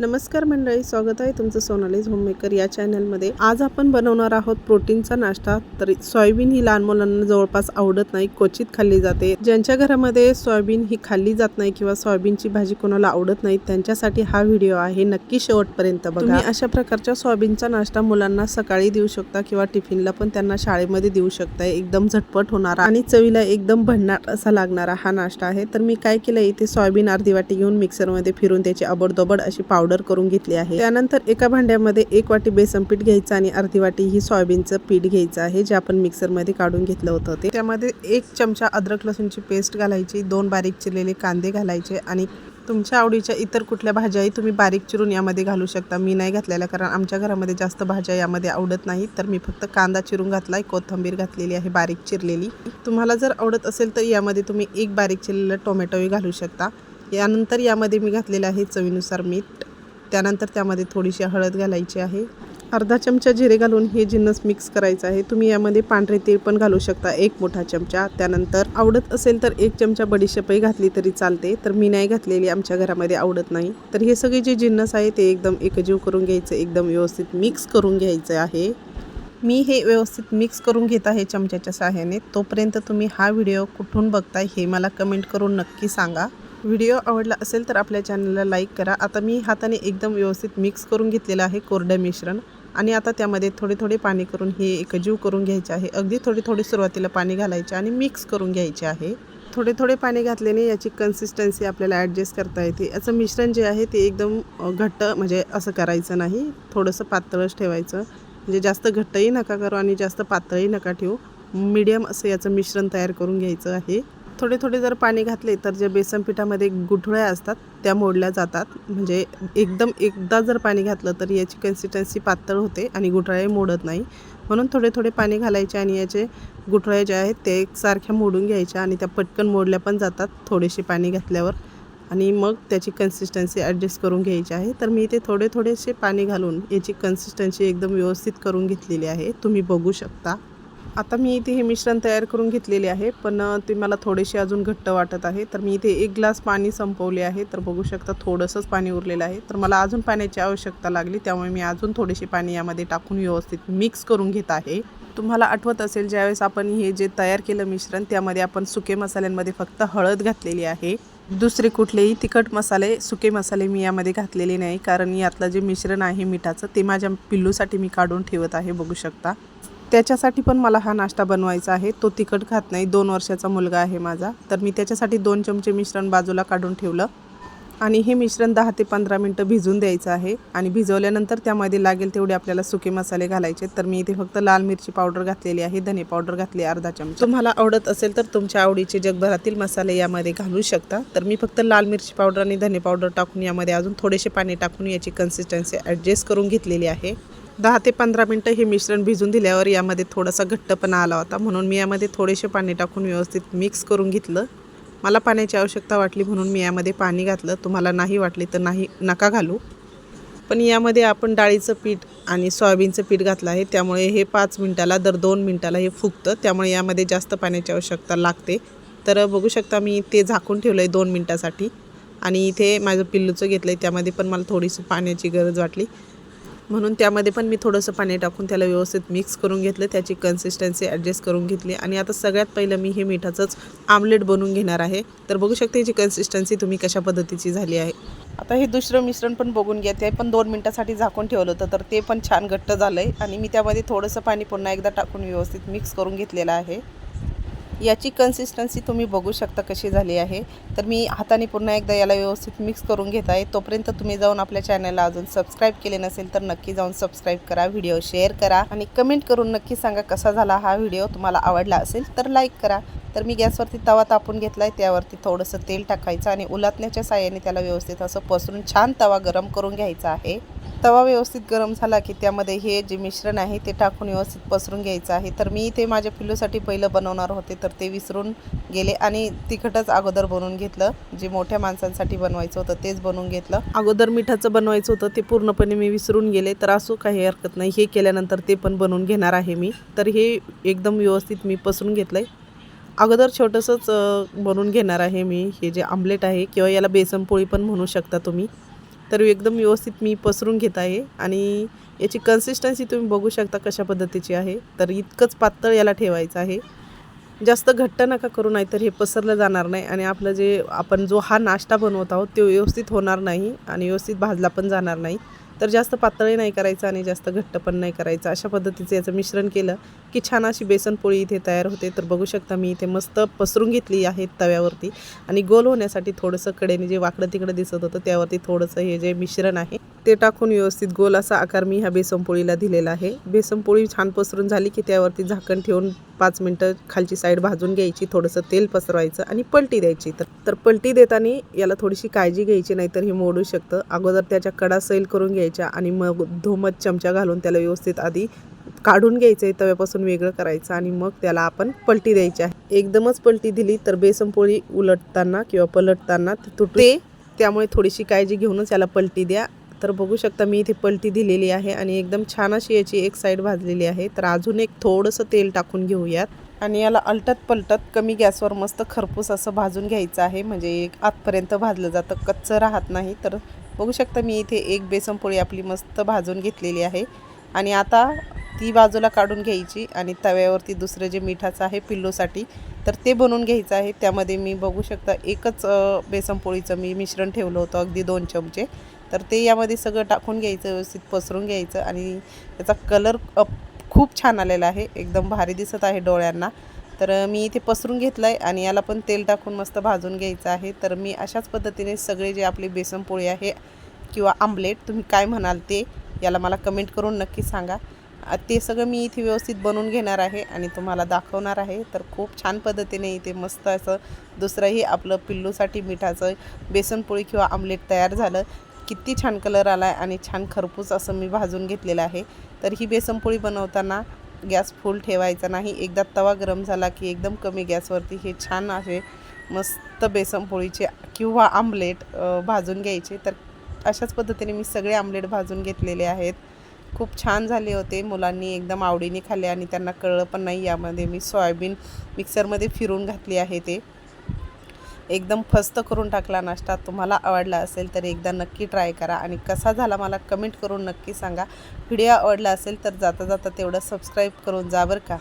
नमस्कार मंडळी स्वागत आहे तुमचं सोनालीज होममेकर या चॅनलमध्ये. आज आपण बनवणार आहोत प्रोटीनचा नाश्ता. तर सोयाबीन ही लहान मुलांना जवळपास आवडत नाही क्वचित खाल्ली जाते. ज्यांच्या घरामध्ये सोयाबीन ही खाल्ली जात नाही किंवा सोयाबीनची भाजी कोणाला आवडत नाही त्यांच्यासाठी हा व्हिडिओ आहे. नक्की शेवटपर्यंत बघा. तुम्ही अशा प्रकारच्या सोयाबीनचा नाश्ता मुलांना सकाळी देऊ शकता किंवा टिफिनला पण त्यांना शाळेमध्ये देऊ शकता. एकदम झटपट होणारा आणि चवीला एकदम भन्नाट असा लागणारा हा नाश्ता आहे. तर मी काय केलं इथे सोयाबीन अर्धी वाटी घेऊन मिक्सरमध्ये फिरून त्याची अबडदोबड अशी पावडर पावडर करून घेतली आहे. त्यानंतर एका भांड्यामध्ये एक वाटी बेसन पीठ घ्यायचं आणि अर्धी वाटी ही सोयाबीनचं पीठ घ्यायचं आहे जे आपण मिक्सरमध्ये काढून घेतलं होतं ते. त्यामध्ये एक चमचा अद्रक लसूणची पेस्ट घालायची दोन बारीक चिरलेले कांदे घालायचे आणि तुमच्या आवडीच्या इतर कुठल्या भाज्याही तुम्ही बारीक चिरून यामध्ये घालू शकता. मी नाही घातलेल्या कारण आमच्या घरामध्ये जास्त भाज्या यामध्ये आवडत नाही तर मी फक्त कांदा चिरून घातलाय कोथिंबीर घातलेली आहे बारीक चिरलेली. तुम्हाला जर आवडत असेल तर यामध्ये तुम्ही एक बारीक चिरलेलं टोमॅटोही घालू शकता. यानंतर यामध्ये मी घातलेलं आहे चवीनुसार मीठ. त्यानंतर त्यामध्ये थोडीशी हळद घालायची आहे. अर्धा चमचा जिरे घालून हे जिन्नस मिक्स करायचं आहे. तुम्ही यामध्ये पांढरे तीळ पण घालू शकता. एक मोठा चमचा. त्यानंतर आवडत असेल तर एक चमचा बडीशेपही घातली तरी चालते. तर मी नाही घातलेली. आमच्या घरामध्ये आवडत नाही. तर हे सगळे जे जिन्नस आहे ते एकदम एकजीव करून घ्यायचं. एकदम व्यवस्थित मिक्स करून घ्यायचं आहे. मी हे व्यवस्थित मिक्स करून घेत आहे चमच्याच्या सहाय्याने. तोपर्यंत तुम्ही हा व्हिडिओ कुठून बघताय हे मला कमेंट करून नक्की सांगा. व्हिडिओ आवडला असेल तर आपल्या चॅनलला लाईक करा. आता मी हाताने एकदम व्यवस्थित मिक्स करून घेतलेलं आहे कोरडं मिश्रण. आणि आता त्यामध्ये थोडे थोडे पाणी करून हे एकजीव करून घ्यायचे आहे. अगदी थोडी थोडी सुरुवातीला पाणी घालायचे आणि मिक्स करून घ्यायचे आहे. थोडे थोडे पाणी घातल्याने याची कन्सिस्टन्सी आपल्याला ॲडजस्ट करता येते. याचं मिश्रण जे आहे ते एकदम घट्ट म्हणजे असं करायचं नाही. थोडंसं पातळच ठेवायचं. म्हणजे जास्त घट्टही नका करू आणि जास्त पातळही नका ठेवू. मीडियम असं याचं मिश्रण तयार करून घ्यायचं आहे. थोडे थोडे जर पाणी घातले तर जे बेसन पिठामध्ये गुठळ्या असतात त्या मोडल्या जातात. म्हणजे एकदम एकदा जर पाणी घातलं तर याची कन्सिस्टन्सी पातळ होते आणि गुठळ्याही मोडत नाही. म्हणून थोडे थोडे पाणी घालायचे आणि याचे गुठळ्या ज्या आहेत ते एकसारख्या मोडून घ्यायच्या आणि त्या पटकन मोडल्या पण जातात थोडेसे पाणी घातल्यावर. आणि मग त्याची कन्सिस्टन्सी ॲडजस्ट करून घ्यायची आहे. तर मी इथे थोडे थोडेसे पाणी घालून याची कन्सिस्टन्सी एकदम व्यवस्थित करून घेतलेली आहे. तुम्ही बघू शकता. आता मी इथे हे मिश्रण तयार करून घेतलेले आहे पण ते मला थोडेसे अजून घट्ट वाटत आहे. तर मी इथे एक ग्लास पाणी संपवले आहे. तर बघू शकता थोडंसंच पाणी उरलेलं आहे. तर मला अजून पाण्याची आवश्यकता लागली त्यामुळे मी अजून थोडेसे पाणी यामध्ये टाकून व्यवस्थित मिक्स करून घेत आहे. तुम्हाला आठवत असेल ज्यावेळेस आपण हे जे तयार केलं मिश्रण त्यामध्ये आपण सुके मसाल्यांमध्ये फक्त हळद घातलेली आहे. दुसरे कुठलेही तिखट मसाले सुके मसाले मी यामध्ये घातलेले नाही कारण यातलं जे मिश्रण आहे मिठाचं ते माझ्या पिल्लूसाठी मी काढून ठेवत आहे बघू शकता. त्याच्यासाठी पण मला हा नाश्ता बनवायचा आहे. तो तिखट खात नाही. दोन वर्षाचा मुलगा आहे माझा. तर मी त्याच्यासाठी दोन चमचे मिश्रण बाजूला काढून ठेवलं. आणि हे मिश्रण दहा ते पंधरा मिनटं भिजून द्यायचं आहे. आणि भिजवल्यानंतर त्यामध्ये लागेल तेवढे आपल्याला सुके मसाले घालायचे. तर मी इथे फक्त लाल मिरची पावडर घातलेली आहे. धने पावडर घातली अर्धा चमचा. तुम्हाला आवडत असेल तर तुमच्या आवडीचे जगभरातील मसाले यामध्ये घालू शकता. तर मी फक्त लाल मिरची पावडर आणि धने पावडर टाकून यामध्ये अजून थोडेसे पाणी टाकून याची कन्सिस्टन्सी ॲडजस्ट करून घेतलेली आहे. दहा ते पंधरा मिनटं हे मिश्रण भिजून दिल्यावर यामध्ये थोडासा घट्टपणा आला होता. म्हणून मी यामध्ये थोडेसे पाणी टाकून व्यवस्थित मिक्स करून घेतलं. मला पाण्याची आवश्यकता वाटली म्हणून मी यामध्ये पाणी घातलं. तुम्हाला नाही वाटली तर नाही नका घालू. पण यामध्ये आपण डाळीचं पीठ आणि सोयाबीनचं पीठ घातलं आहे. त्यामुळे हे पाच मिनटाला दर दोन मिनटाला हे फुगतं. त्यामुळे यामध्ये जास्त पाण्याची आवश्यकता लागते. तर बघू शकता मी ते झाकून ठेवलं आहे दोन मिनटासाठी. आणि इथे माझं पिल्लूचं घेतलं आहे त्यामध्ये पण मला थोडीशी पाण्याची गरज वाटली. म्हणून त्यामध्ये पण मी थोडंसं पाणी टाकून त्याला व्यवस्थित मिक्स करून घेतलं त्याची कन्सिस्टन्सी ॲडजस्ट करून घेतली. आणि आता सगळ्यात पहिलं मी हे मिठाचंच आमलेट बनवून घेणार आहे. तर बघू शकते याची कन्सिस्टन्सी तुम्ही कशा पद्धतीची झाली आहे. आता हे दुसरं मिश्रण पण बघून घ्या ते पण दोन मिनटासाठी झाकून ठेवलं होतं तर ते पण छान घट्ट झालं आहे आणि मी त्यामध्ये थोडंसं पाणी पुन्हा एकदा टाकून व्यवस्थित मिक्स करून घेतलेलं आहे. याची कन्सिस्टन्सी तुम्ही बघू शकता कशी झाली आहे. तर मी हाताने पुन्हा एकदा याला व्यवस्थित मिक्स करून घेत आहे. तोपर्यंत तुम्ही जाऊन आपल्या चॅनलला अजून सबस्क्राईब केले नसेल तर नक्की जाऊन सबस्क्राईब करा व्हिडिओ शेअर करा आणि कमेंट करून नक्की सांगा कसा झाला हा व्हिडिओ तुम्हाला आवडला असेल तर लाईक करा. तर मी गॅसवरती तवा तापून घेतला आहे त्यावरती थोडंसं तेल टाकायचं आणि उलातण्याच्या साह्याने त्याला व्यवस्थित असं पसरून छान तवा गरम करून घ्यायचा आहे. तवा व्यवस्थित गरम झाला की त्यामध्ये हे जे मिश्रण आहे ते टाकून व्यवस्थित पसरून घ्यायचं आहे. तर मी इथे माझ्या पिल्लूसाठी पहिलं बनवणार होते तर ते विसरून गेले आणि तिखटच अगोदर बनवून घेतलं. जे मोठ्या माणसांसाठी बनवायचं होतं तेच बनवून घेतलं. अगोदर मिठाचं बनवायचं होतं ते पूर्णपणे मी विसरून गेले तर असो काही हरकत नाही. हे केल्यानंतर ते पण बनवून घेणार आहे मी. तर हे एकदम व्यवस्थित मी पसरून घेतलं आहे अगोदर छोटंसंच बनवून घेणार आहे मी हे जे आमलेट आहे किंवा याला बेसन पोळी पण म्हणू शकता तुम्ही. तर एकदम व्यवस्थित मी पसरून घेत आहे. आणि याची कन्सिस्टन्सी तुम्ही बघू शकता कशा पद्धतीची आहे. तर इतकंच पातळ याला ठेवायचं आहे. जास्त घट्ट नका करू नाही तर हे पसरलं जाणार नाही. आणि आपलं जे आपण जो हा नाश्ता बनवत आहोत तो व्यवस्थित होणार नाही आणि व्यवस्थित भाजला पण जाणार नाही. तर जास्त पातळी नाही करायचं आणि जास्त घट्ट पण नाही करायचं. अशा पद्धतीचं याचं मिश्रण केलं की छान अशी बेसनपोळी इथे तयार होते. तर बघू शकता मी इथे मस्त पसरून घेतली आहे तव्यावरती आणि गोल होण्यासाठी थोडंसं कडेने जे वाकडं तिकडं दिसत होतं त्यावरती थोडंसं हे जे मिश्रण आहे ते टाकून व्यवस्थित गोल असा आकार मी ह्या बेसनपोळीला दिलेला आहे. बेसनपोळी छान पसरून झाली की त्यावरती झाकण ठेवून पाच मिनटं खालची साईड भाजून घ्यायची थोडंसं तेल पसरवायचं आणि पलटी द्यायची. तर तर पलटी देताना याला थोडीशी काळजी घ्यायची नाहीतर हे मोडू शकतं. अगोदर त्याच्या कडा सैल करून घ्यायच्या आणि मग धोमत चमचा घालून त्याला व्यवस्थित आधी काढून घ्यायचं आहे तव्यापासून वेगळं करायचं आणि मग त्याला आपण पलटी द्यायची आहे. एकदमच पलटी दिली तर बेसनपोळी उलटताना किंवा पलटताना ते तुटते त्यामुळे थोडीशी काळजी घेऊनच याला पलटी द्या. तर बघू शकता मी इथे पलटी दिलेली आहे आणि एकदम छान अशी याची एक साईड भाजलेली आहे. तर अजून एक थोडंसं तेल टाकून घेऊयात. आणि याला अलटत पलटत कमी गॅसवर मस्त खरपूस असं भाजून घ्यायचं आहे. म्हणजे एक आतपर्यंत भाजलं जातं कच्चं राहत नाही. तर बघू शकता मी इथे एक बेसनपोळी आपली मस्त भाजून घेतलेली आहे. आणि आता ती बाजूला काढून घ्यायची आणि तव्यावरती दुसरं जे मिठाचं आहे पिल्लोसाठी तर ते बनवून घ्यायचं आहे. त्यामध्ये मी बघू शकता एकच बेसनपोळीचं मी मिश्रण ठेवलं होतं अगदी दोन चमचे. तर ते यामध्ये सगळं टाकून घ्यायचं व्यवस्थित पसरून घ्यायचं आणि त्याचा कलर अप खूप छान आलेला आहे. एकदम भारी दिसत आहे डोळ्यांना. तर मी इथे पसरून घेतलं आहे आणि याला पण तेल टाकून मस्त भाजून घ्यायचं आहे. तर मी अशाच पद्धतीने सगळे जे आपले बेसनपोळी आहे किंवा आमलेट तुम्ही काय म्हणाल ते याला मला कमेंट करून नक्की सांगा. ते सगळं मी इथे व्यवस्थित बनवून घेणार आहे आणि तुम्हाला दाखवणार आहे. तर खूप छान पद्धतीने इथे मस्त असं दुसरंही आपलं पिल्लूसाठी मिठाचं बेसनपोळी किंवा आमलेट तयार झालं. किती छान कलर आला आहे आणि छान खरपूस असं मी भाजून घेतलेलं आहे. तर ही बेसनपोळी बनवताना गॅस फुल ठेवायचा नाही. एकदा तवा गरम झाला की एकदम कमी गॅसवरती हे छान असे मस्त बेसनपोळीचे किंवा आमलेट भाजून घ्यायचे. तर अशाच पद्धतीने मी सगळे आमलेट भाजून घेतलेले आहेत. खूप छान झाले होते. मुलांनी एकदम आवडीने खाल्ले आणि त्यांना कळलं पण नाही यामध्ये मी सोयाबीन मिक्सरमध्ये फिरून घातली आहे ते. एकदम फस्त करून टाकला नाश्ता तुम्हाला आवडला असेल तर एकदा नक्की ट्राय करा आणि कसा झाला मला कमेंट करून नक्की सांगा. व्हिडिओ आवडला असेल तर जाता जाता तेवढं सबस्क्राईब करून जा बरं का.